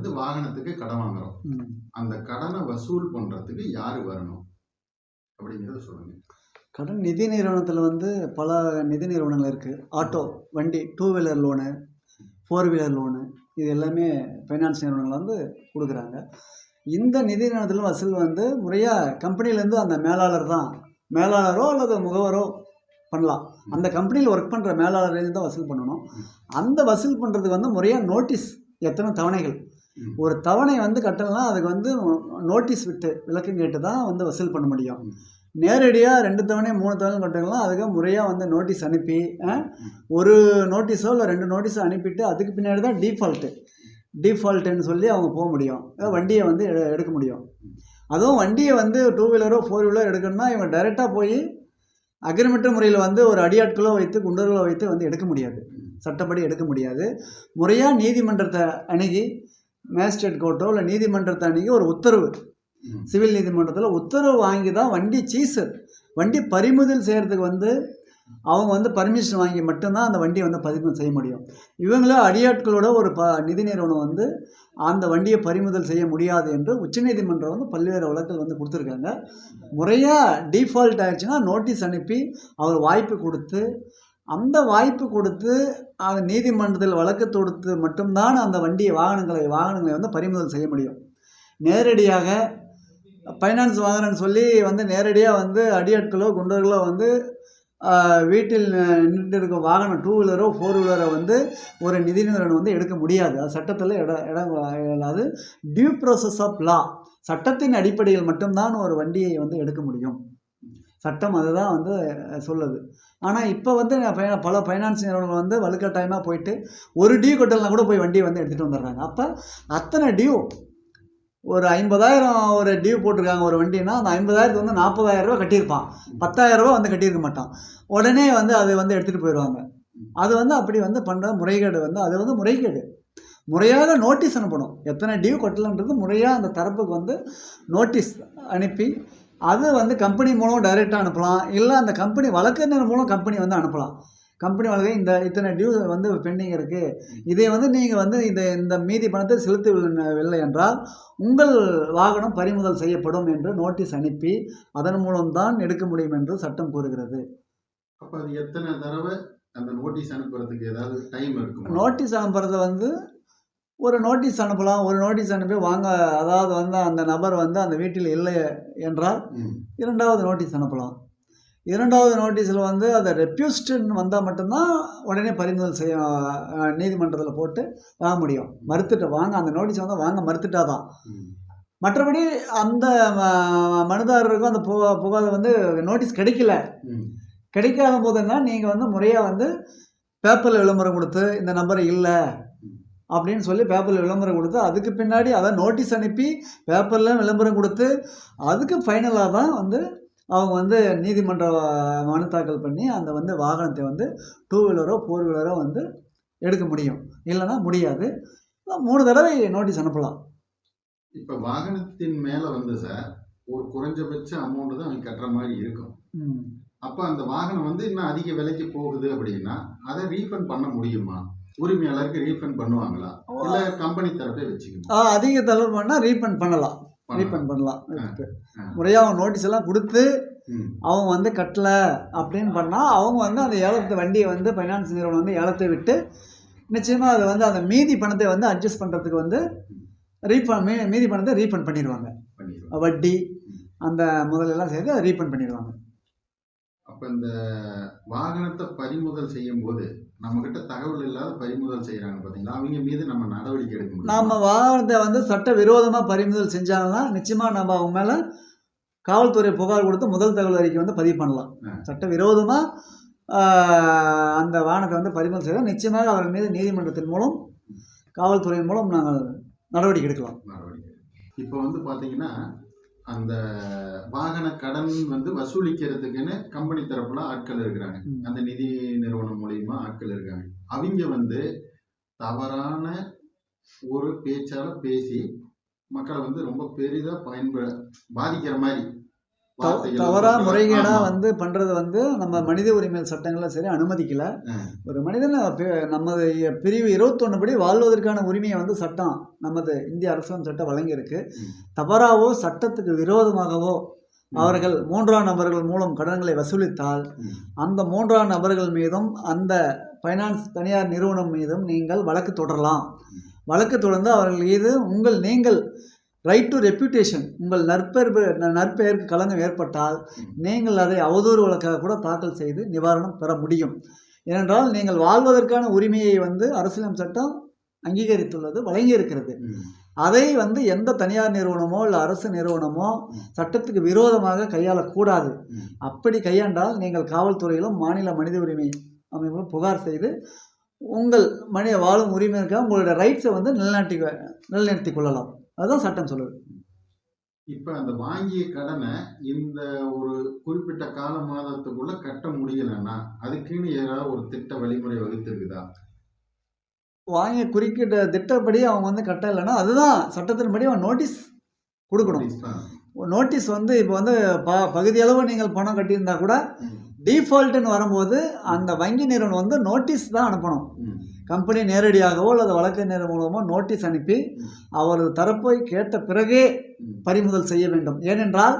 வந்து வாகனத்துக்கு கடன் வாங்குறோம். அந்த கடனை வசூல் பண்றதுக்கு யாரு வரணும்? அப்படிங்கறத சொல்லுங்க. கடன் நிதி நிறுவனத்தில் வந்து பல நிதி நிறுவனங்கள் இருக்குது ஆட்டோ வண்டி two wheeler loan four wheeler loan இது எல்லாமே ஃபைனான்ஸ் நிறுவனங்கள் வந்து கொடுக்குறாங்க. இந்த நிதி நிறுவனத்தில் வசூல் வந்து முறையாக கம்பெனிலேருந்து அந்த மேலாளர் தான் மேலாளரோ அல்லது முகவரோ பண்ணலாம். அந்த கம்பெனியில் ஒர்க் பண்ணுற மேலாளர்லேருந்து தான் வசூல் பண்ணணும். அந்த வசூல் பண்ணுறதுக்கு வந்து முறையாக நோட்டீஸ் எத்தனை தவணைகள். ஒரு தவணை வந்து கட்டலைன்னா அதுக்கு வந்து நோட்டீஸ் விட்டு விளக்கம் கேட்டு தான் வந்து வசூல் பண்ண முடியும். நேரடியாக ரெண்டு தவணை மூணு தவணை கட்டலாம் அதுக்கு முறையாக வந்து நோட்டீஸ் அனுப்பி ஒரு நோட்டீஸோ இல்லை ரெண்டு நோட்டீஸோ அனுப்பிட்டு அதுக்கு பின்னாடி தான் டீஃபால்ட்டு. டீஃபால்ட்டுன்னு சொல்லி அவங்க போக முடியும். வண்டியை வந்து எடு எடுக்க முடியும். அதுவும் வண்டியை வந்து டூ வீலரோ ஃபோர் வீலரோ எடுக்கணும்னா இவங்க டைரெக்டாக போய் அக்ரிமெண்ட் முறையில் வந்து ஒரு அடியாட்களோ வைத்து குண்டர்களோ வைத்து வந்து எடுக்க முடியாது. சட்டப்படி எடுக்க முடியாது. முறையாக நீதிமன்றத்தை அணுகி மேஜிஸ்ட்ரேட் கோர்ட்டோ இல்லை நீதிமன்றத்தை அணுகி ஒரு உத்தரவு. சிவில் நீதிமன்றத்தில் உத்தரவு வாங்கி தான் வண்டி சீசர் வண்டி பறிமுதல் செய்கிறதுக்கு வந்து அவங்க வந்து பர்மிஷன் வாங்கி மட்டும்தான் அந்த வண்டியை வந்து பறிமுதல் செய்ய முடியும். இவங்கள அடியாட்களோட ஒரு ப நிதி நிறுவனம் வந்து அந்த வண்டியை பறிமுதல் செய்ய முடியாது என்று உச்சநீதிமன்றம் வந்து பல்வேறு வழக்குகள் வந்து கொடுத்துருக்காங்க. முறையாக டீஃபால்ட் ஆயிடுச்சுன்னா நோட்டீஸ் அனுப்பி அவர் வாய்ப்பு கொடுத்து அந்த வாய்ப்பு கொடுத்து அது நீதிமன்றத்தில் வழக்கு தொடுத்து மட்டும்தான் அந்த வண்டியை வாகனங்களை வாகனங்களை வந்து பறிமுதல் செய்ய முடியும். நேரடியாக ஃபைனான்ஸ் வாங்குறேன்னு சொல்லி வந்து நேரடியாக வந்து அடியாட்களோ குண்டர்களோ வந்து வீட்டில் நின்று இருக்கும் வாகனம் டூ வீலரோ ஃபோர் வீலரோ வந்து ஒரு நிதி நிறுவனம் வந்து எடுக்க முடியாது. அது சட்டத்தில் இட இடம் இல்லாது டியூ ப்ராசஸ் ஆஃப் லா சட்டத்தின் அடிப்படையில் மட்டும்தான் ஒரு வண்டியை வந்து எடுக்க முடியும். சட்டம் அதுதான் வந்து சொல்லுது. ஆனால் இப்போ வந்து நான் பல ஃபைனான்ஸ் நிறுவனங்கள் வந்து வலுக்கட்டாயமாக போயிட்டு ஒரு டியூ கட்டலாம் கூட போய் வண்டியை வந்து எடுத்துகிட்டு வந்துடுறாங்க. அப்போ அத்தனை டியூ ஒரு ஐம்பதாயிரம் ஒரு டியூ போட்டிருக்காங்க ஒரு வண்டினா அந்த ஐம்பதாயிரத்து வந்து நாற்பதாயிரம் ரூபா கட்டியிருப்பான். பத்தாயிரம் ரூபா வந்து கட்டியிருக்க மாட்டான். உடனே வந்து அதை வந்து எடுத்துகிட்டு போயிடுவாங்க. அது வந்து அப்படி வந்து பண்ணுற முறைகேடு வந்து அது வந்து முறைகேடு. முறையாக நோட்டீஸ் அனுப்பணும். எத்தனை டியூ கட்டலன்றது முறையாக அந்த தரப்புக்கு வந்து நோட்டீஸ் அனுப்பி அது வந்து கம்பெனி மூலம் டைரெக்டாக அனுப்பலாம். இல்லை அந்த கம்பெனி வழக்கறிஞர் மூலம் கம்பெனி வந்து அனுப்பலாம். கம்பெனி வழக்கு இந்த இத்தனை டியூ வந்து பெண்டிங் இருக்குது இதை வந்து நீங்கள் வந்து இந்த இந்த மீதி பணத்தை செலுத்தவில்லை என்றால் உங்கள் வாகனம் பறிமுதல் செய்யப்படும் என்று நோட்டீஸ் அனுப்பி அதன் மூலம்தான் எடுக்க முடியும் என்று சட்டம் கூறுகிறது. அப்ப அது எத்தனை தடவை அந்த நோட்டீஸ் அனுப்புறதுக்கு ஏதாவது டைம் இருக்குமா? நோட்டீஸ் அனுப்புறது வந்து ஒரு நோட்டீஸ் அனுப்பலாம் ஒரு நோட்டீஸ் அனுப்பி வாங்க அதாவது வந்து அந்த நபர் வந்து அந்த வீட்டில் இல்லை என்றால். இரண்டாவது நோட்டீஸ் அனுப்பலாம் இரண்டாவது நோட்டீஸில் வந்து அதை ரெப்யூஸ்டுன்னு வந்தால் மட்டும்தான் உடனே பறிமுதல் செய்ய நீதிமன்றத்தில் போட்டு வாங்க முடியும் மறுத்துட்டு வாங்க அந்த நோட்டீஸ் வந்து வாங்க மறுத்துட்டா தான். மற்றபடி அந்த ம- மனுதாரருக்கும் அந்த பு புகார் வந்து நோட்டீஸ் கிடைக்கல. கிடைக்காத போதுன்னா நீங்கள் வந்து முறையாக வந்து பேப்பரில் விளம்பரம் கொடுத்து இந்த நம்பர் இல்லை அப்படின்னு சொல்லி பேப்பரில் விளம்பரம் கொடுத்து அதுக்கு பின்னாடி அதை நோட்டீஸ் அனுப்பி பேப்பரில் விளம்பரம் கொடுத்து அதுக்கு ஃபைனலாக தான் வந்து அவங்க வந்து நீதிமன்ற மனு தாக்கல் பண்ணி அந்த வந்து வாகனத்தை வந்து டூ வீலரோ ஃபோர் வீலரோ வந்து எடுக்க முடியும். இல்லைன்னா முடியாது. மூணு தடவை நோட்டீஸ் அனுப்பலாம். இப்ப வாகனத்தின் மேல வந்து சார் ஒரு குறைஞ்சபட்ச அமௌண்ட் தான் அவங்க கட்டுற மாதிரி இருக்கும். அப்ப அந்த வாகனம் வந்து இன்னும் அதிக விலைக்கு போகுது அப்படின்னா அதை ரீஃபண்ட் பண்ண முடியுமா? உரிமையாளருக்கு ரீஃபண்ட் பண்ணுவாங்களா? இல்ல கம்பெனி தரப்பே வச்சுக்கணும்? ஆ, அதிக தளர்வு பண்ணால் ரீஃபண்ட் பண்ணலாம். ரீஃபண்ட் பண்ணலாம். முறையாக அவங்க நோட்டீஸ் எல்லாம் கொடுத்து அவங்க வந்து கட்டலை அப்படின்னு பண்ணால் அவங்க வந்து அந்த ஏலத்தை வண்டியை வந்து ஃபைனான்ஸ் நிறுவனம் வந்து ஏலத்தை விட்டு நிச்சயமாக அதை வந்து அந்த மீதி பணத்தை வந்து அட்ஜஸ்ட் பண்ணுறதுக்கு வந்து ரீஃபண்ட் மீ மீதி பணத்தை ரீஃபண்ட் பண்ணிடுவாங்க. வட்டி அந்த முதலெல்லாம் சேர்த்து அதை ரீஃபண்ட் பண்ணிடுவாங்க. அப்ப இந்த வாகனத்தை பறிமுதல் செய்யும் போது நம்ம கிட்ட தகவல் இல்லாத பறிமுதல் செய்யறாங்க பாத்தீங்களா? அவங்க மீது நம்ம நடவடிக்கை எடுக்க முடியும்? நம்ம வாகனத்தை வந்து சட்ட விரோதமாக பறிமுதல் செஞ்சாங்கன்னா நிச்சயமாக நம்ம அவங்க மேலே காவல்துறை புகார் கொடுத்து முதல் தகவல் அறிக்கை வந்து பதிவு பண்ணலாம். சட்ட விரோதமாக அந்த வாகனத்தை வந்து பறிமுதல் செய்தால் நிச்சயமாக அவர் மீது நீதிமன்றத்தின் மூலம் காவல்துறையின் மூலம் நாங்கள் நடவடிக்கை எடுக்கலாம். நடவடிக்கை. இப்போ வந்து பாத்தீங்கன்னா அந்த வாகன கடன் வந்து வசூலிக்கிறதுக்குன்னு கம்பெனி தரப்புல ஆட்கள் இருக்கிறாங்க. அந்த நிதி நிறுவனம் மூலியமா ஆட்கள் இருக்காங்க அவங்க வந்து தவறான ஒரு பேச்சால பேசி மக்களை வந்து ரொம்ப பெரிதா பயன்ப பாதிக்கிற மாதிரி தவறா. முறைகேடா. வந்து பண்றது வந்து நம்ம மனித உரிமை சட்டங்கள்ல சரி அனுமதிக்கல. ஒரு மனிதன் நமது பிரிவு இருபத்தொன்னு படி வாழ்வதற்கான உரிமையை வந்து சட்டம் நமது இந்திய அரசியல் சட்டம் வழங்கியிருக்கு. தவறாவோ சட்டத்துக்கு விரோதமாகவோ. அவர்கள் மூன்றாம் நபர்கள் மூலம் கடன்களை வசூலித்தால். அந்த மூன்றாம் நபர்கள் மீதும் அந்த ஃபைனான்ஸ் தனியார் நிறுவனம் மீதும் நீங்கள் வழக்கு தொடரலாம் வழக்கு தொடர்ந்து அவர்கள் மீது உங்கள் நீங்கள் ரைட் டு ரெப்யூட்டேஷன் உங்கள் நற்பெயர் நற்பெயருக்கு களங்கம் ஏற்பட்டால். நீங்கள் அதை அவதூறு வழக்காக கூட தாக்கல் செய்து நிவாரணம் பெற முடியும் ஏனென்றால் நீங்கள் வாழ்வதற்கான உரிமையை வந்து அரசியலமைப்பு சட்டம் அங்கீகரித்துள்ளது வழங்கியிருக்கிறது ம். அதை வந்து எந்த தனியார் நிறுவனமோ இல்லை அரசு நிறுவனமோ சட்டத்துக்கு விரோதமாக கையாளக்கூடாது. அப்படி கையாண்டால் நீங்கள் காவல்துறையிலும் மாநில மனித உரிமை அமைப்பிலும் புகார் செய்து உங்கள் மனித வாழும் உரிமைக்காக உங்களுடைய ரைட்ஸை வந்து நிலைநாட்டி நிலைநிறுத்திக் கொள்ளலாம் அதுதான் சட்டம் சொல்லுது இப்ப அந்த வாங்கிய கடனை இந்த ஒரு குறிப்பிட்ட கால மாதத்துக்குள்ள கட்ட முடியலன்னா அதுக்குன்னு ஏதாவது ஒரு திட்ட வழிமுறை வகுத்திருக்குதா வாங்கிய குறுக்கிட்ட திட்டப்படி அவங்க வந்து கட்ட இல்லைன்னா அதுதான் சட்டத்தின்படி அவன் நோட்டீஸ் கொடுக்கணும். நோட்டீஸ் வந்து இப்போ வந்து ப பகுதியளவு நீங்கள் பணம் கட்டியிருந்தா கூட. டீஃபால்ட்டுன்னு வரும்போது அந்த வங்கி நிறுவனம் வந்து நோட்டீஸ் தான் அனுப்பணும். கம்பெனி நேரடியாகவோ அல்லது வழக்கறிஞர் மூலமோ நோட்டீஸ் அனுப்பி. அவரது தரப்பை கேட்ட பிறகே. பறிமுதல் செய்ய வேண்டும் ஏனென்றால்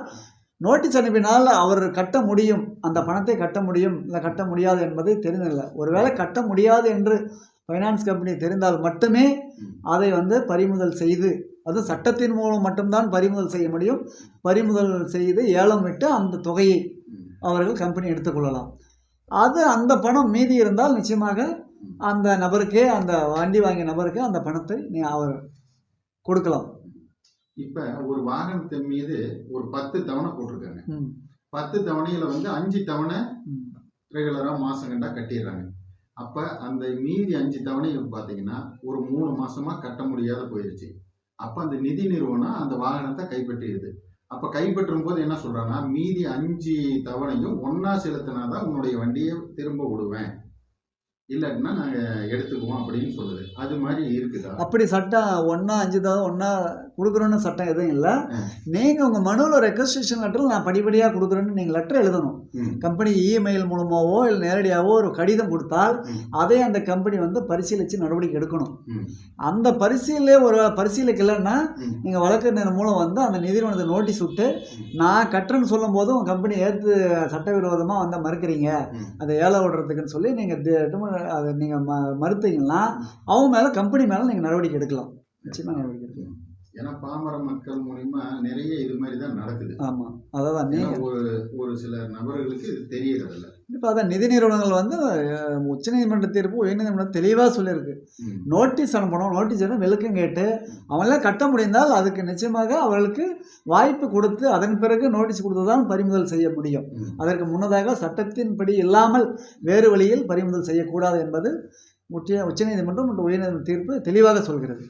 நோட்டீஸ் அனுப்பினால் அவர் கட்ட முடியும் அந்த பணத்தை கட்ட முடியும் இல்லை கட்ட முடியாது என்பது தெரிந்தில்லை ஒருவேளை கட்ட முடியாது என்று ஃபைனான்ஸ் கம்பெனி தெரிந்தால் மட்டுமே. அதை வந்து பறிமுதல் செய்து அது சட்டத்தின் மூலம் மட்டும்தான் பறிமுதல் செய்ய முடியும் பறிமுதல் செய்து ஏலம் விட்டு அந்த தொகையை. அவர்கள் கம்பெனி எடுத்துக்கொள்ளலாம். அது அந்த பணம் மீதி இருந்தால் நிச்சயமாக அந்த நபருக்கே அந்த வண்டி வாங்கிய நபருக்கு அந்த பணத்தை நீ அவர் கொடுக்கலாம். இப்ப ஒரு வாகனத்தின் மீது ஒரு பத்து தவணை போட்டிருக்காங்க. பத்து தவணையில வந்து அஞ்சு தவணை ம். ரெகுலரா மாசம் கண்டா கட்டிடுறாங்க. அப்ப அந்த மீதி அஞ்சு தவணைகள் பாத்தீங்கன்னா ஒரு மூணு மாசமா கட்ட முடியாத போயிருச்சு. அப்ப அந்த நிதி நிறுவனம் அந்த வாகனத்தை கைப்பற்றிடுது. அப்ப கைப்பற்றும் போது என்ன சொல்கிறான்னா மீதி அஞ்சு தவணையும் ஒன்னா செலுத்தினாதான் உன்னுடைய வண்டியை திரும்ப விடுவேன் இல்லாட்டினா நாங்க எடுத்துக்குவோம் அப்படின்னு சொல்லுது அது மாதிரி இருக்குதா அப்படி சட்டம் ஒன்றா அஞ்சு தான் ஒன்றா கொடுக்குறோன்னு சட்டம் எதுவும் இல்லை. நீங்கள் உங்கள் மனுவில் ரெக்வஸ்டேஷன் லெட்டரில் நான் படிப்படியாக கொடுக்குறேன்னு நீங்கள் லெட்டர் எழுதணும். கம்பெனி இமெயில் மூலமாவோ இல்லை நேரடியாகவோ ஒரு கடிதம் கொடுத்தால். அதை அந்த கம்பெனி வந்து பரிசீலித்து நடவடிக்கை எடுக்கணும். அந்த பரிசீலே ஒரு பரிசீலிக்கலைன்னா. நீங்கள் வழக்கறிஞர் மூலம் வந்து அந்த நிதிநிறுவனத்தை நோட்டீஸ் விட்டு நான் கட்டுறேன்னு சொல்லும் போதும் உங்கள் கம்பெனி ஏற்று சட்டவிரோதமாக வந்து மறுக்கிறீங்க. அதை ஏழை விடுறதுக்குன்னு சொல்லி நீங்கள் அதை நீங்கள் ம மறுத்தீங்கன்னா அவங்க மேலே கம்பெனி மேலே நீங்கள் நடவடிக்கை எடுக்கலாம். நிச்சயமாக நடவடிக்கை எடுக்கலாம். ஏன்னா பாமர மக்கள் மூலியமா நிறைய இது மாதிரி தான் நடக்குது. ஆமாம் அதான் ஏன்னா நீங்கள் ஒரு ஒரு சில நபர்களுக்கு இது தெரியறதில்ல. இப்போ அதான் நிதி நிறுவனங்கள் வந்து உச்சநீதிமன்ற தீர்ப்பு உயர்நீதிமன்றம் தெளிவாக சொல்லியிருக்கு. நோட்டீஸ் அனுப்பணும். நோட்டீஸ் என்ன விளக்கம் கேட்டு அவங்களாம் கட்ட முடிந்தால் அதுக்கு நிச்சயமாக அவர்களுக்கு வாய்ப்பு கொடுத்து அதன் பிறகு நோட்டீஸ் கொடுத்து தான் பறிமுதல் செய்ய முடியும். அதற்கு முன்னதாக சட்டத்தின்படி இல்லாமல் வேறு வழியில் பறிமுதல் செய்யக்கூடாது என்பது உச்ச உச்சநீதிமன்றம் மற்றும் உயர்நீதிமன்ற தீர்ப்பு தெளிவாக சொல்கிறது.